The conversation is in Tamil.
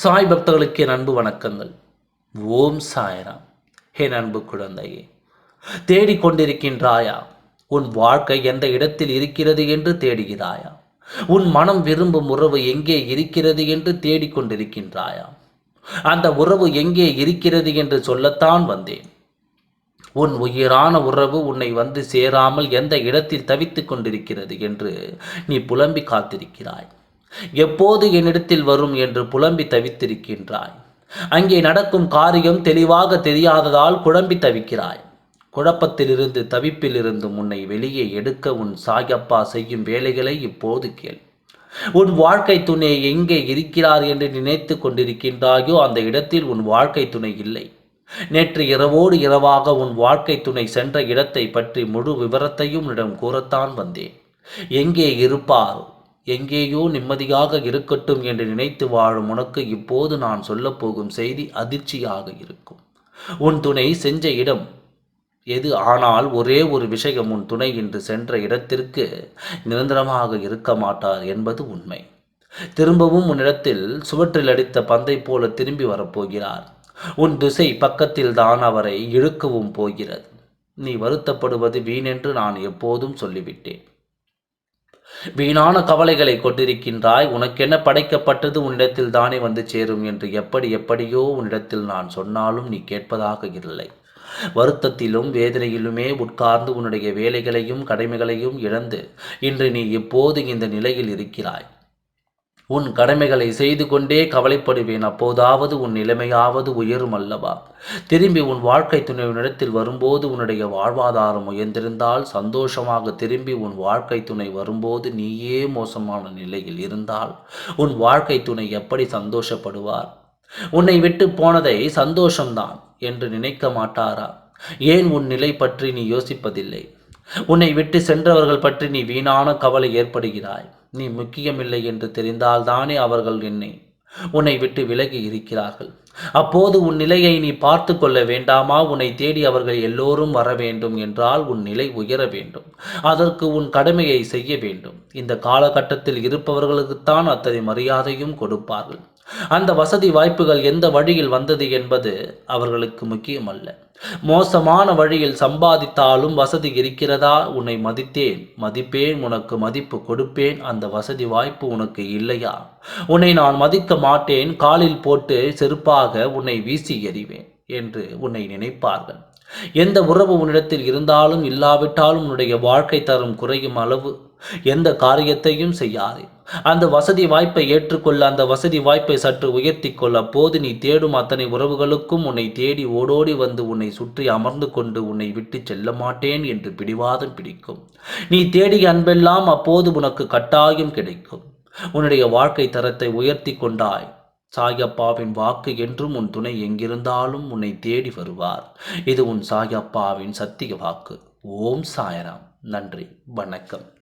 சாய் பக்தர்களுக்கு என் அன்பு வணக்கங்கள். ஓம் சாய்ராம். என் அன்பு குழந்தையே தேடிக்கொண்டிருக்கின்றாயா? உன் வாழ்க்கை எந்த இடத்தில் இருக்கிறது என்று தேடுகிறாயா? உன் மனம் விரும்பும் உறவு எங்கே இருக்கிறது என்று தேடிக்கொண்டிருக்கின்றாயா? அந்த உறவு எங்கே இருக்கிறது என்று சொல்லத்தான் வந்தேன். உன் உயிரான உறவு உன்னை வந்து சேராமல் எந்த இடத்தில் தவித்துக் கொண்டிருக்கிறது என்று நீ புலம்பி காத்திருக்கிறாய். எப்போது என்னிடத்தில் வரும் என்று புலம்பி தவித்திருக்கின்றாய்? அங்கே நடக்கும் காரியம் தெளிவாக தெரியாததால் குழம்பி தவிக்கிறாய். குழப்பத்திலிருந்து தவிப்பிலிருந்து உன்னை வெளியே எடுக்க உன் சாயப்பா செய்யும் வேலைகளை இப்போது கேள். உன் வாழ்க்கை துணை எங்கே இருக்கிறார் என்று நினைத்து கொண்டிருக்கின்றாயோ அந்த இடத்தில் உன் வாழ்க்கை துணை இல்லை. நேற்று இரவோடு இரவாக உன் வாழ்க்கை துணை சென்ற இடத்தை பற்றி முழு விவரத்தையும் இடம் கூறத்தான் வந்தேன். எங்கே இருப்பார்? எங்கேயோ நிம்மதியாக இருக்கட்டும் என்று நினைத்து வாழும் உனக்கு இப்போது நான் சொல்லப்போகும் செய்தி அதிர்ச்சியாக இருக்கும். உன் துணை செஞ்ச இடம் எது? ஆனால் ஒரே ஒரு விஷயம் உன் துணை என்று சென்ற இடத்திற்கு நிரந்தரமாக இருக்க மாட்டார் என்பது உண்மை. திரும்பவும் உன்னிடத்தில் சுவற்றில் அடித்த பந்தை போல திரும்பி வரப்போகிறார் உன் திசை பக்கத்தில் தான் அவரை இழுக்கவும் போகிறது. நீ வருத்தப்படுவது வீணென்று நான் எப்போதும் சொல்லிவிட்டேன். வீணான கவலைகளை கொண்டிருக்கின்றாய். உனக்கென்ன படைக்கப்பட்டது உன்னிடத்தில் தானே வந்து சேரும் என்று எப்படி எப்படியோ உன்னிடத்தில் நான் சொன்னாலும் நீ கேட்பதாக இல்லை. வருத்தத்திலும் வேதனையிலுமே உட்கார்ந்து உன்னுடைய வேலைகளையும் கடமைகளையும் இழந்து இன்று நீ இப்போது இந்த நிலையில் இருக்கிறாய். உன் கடமைகளை செய்து கொண்டே கவலைப்படுவேன். அப்போதாவது உன் நிலைமையாவது உயரும் அல்லவா? திரும்பி உன் வாழ்க்கை துணைவினிடத்தில் வரும்போது உன்னுடைய வாழ்வாதாரம் உயர்ந்திருந்தால் சந்தோஷமாக திரும்பி உன் வாழ்க்கை துணை வரும்போது நீயே மோசமான நிலையில் இருந்தால் உன் வாழ்க்கை துணை எப்படி சந்தோஷப்படுவார்? உன்னை விட்டு போனதை சந்தோஷம்தான் என்று நினைக்க மாட்டாரா? ஏன் உன் நிலை பற்றி நீ யோசிப்பதில்லை? உன்னை விட்டு சென்றவர்கள் பற்றி நீ வீணான கவலை ஏற்படுகிறாய். நீ முக்கியமில்லை என்று தெரிந்தால்தானே அவர்கள் என்னை? உன்னை விட்டு விலகி இருக்கிறார்கள். அப்போது உன் நிலையை நீ பார்த்து கொள்ள வேண்டாமா? உன்னை தேடி அவர்கள் எல்லோரும் வர வேண்டும் என்றால் உன் நிலை உயர வேண்டும். அதற்கு உன் கடமையை செய்ய வேண்டும். இந்த காலகட்டத்தில் இருப்பவர்களுக்குத்தான் அத்தனை மரியாதையும் கொடுப்பார்கள். அந்த வசதி வாய்ப்புகள் எந்த வழியில் வந்தது என்பது அவர்களுக்கு முக்கியமல்ல. மோசமான வழியில் சம்பாதித்தாலும் வசதி இருக்கிறதா? உன்னை மதித்தேன். மதிப்பேன். உனக்கு மதிப்பு கொடுப்பேன். அந்த வசதி வாய்ப்பு உனக்கு இல்லையா? உன்னை நான் மதிக்க மாட்டேன். காலில் போட்டு செருப்பாக உன்னை வீசி எறிவேன் என்று உன்னை நினைப்பார்கள். எந்த உறவு உன்னிடத்தில் இருந்தாலும் இல்லாவிட்டாலும் உன்னுடைய வாழ்க்கை தரும் குறையும் அளவு. எந்த காரியத்தையும் செய்யாதே. அந்த வசதி வாய்ப்பை ஏற்றுக்கொள்ள அந்த வசதி வாய்ப்பை சற்று உயர்த்தி கொள்ள அப்போது நீ தேடும் அத்தனை உறவுகளுக்கும் உன்னை தேடி ஓடோடி வந்து உன்னை சுற்றி அமர்ந்து கொண்டு உன்னை விட்டு செல்ல மாட்டேன் என்று பிடிவாதம் பிடிக்கும். நீ தேடிய அன்பெல்லாம் அப்போது உனக்கு கட்டாயம் கிடைக்கும். உன்னுடைய வாழ்க்கை தரத்தை உயர்த்தி கொண்டாய். சாயப்பாவின் வாக்கு என்றும் உன் துணை எங்கிருந்தாலும் உன்னை தேடி வருவார். இது உன் சாயப்பாவின் சத்திய வாக்கு. ஓம் சாயராம். நன்றி. வணக்கம்.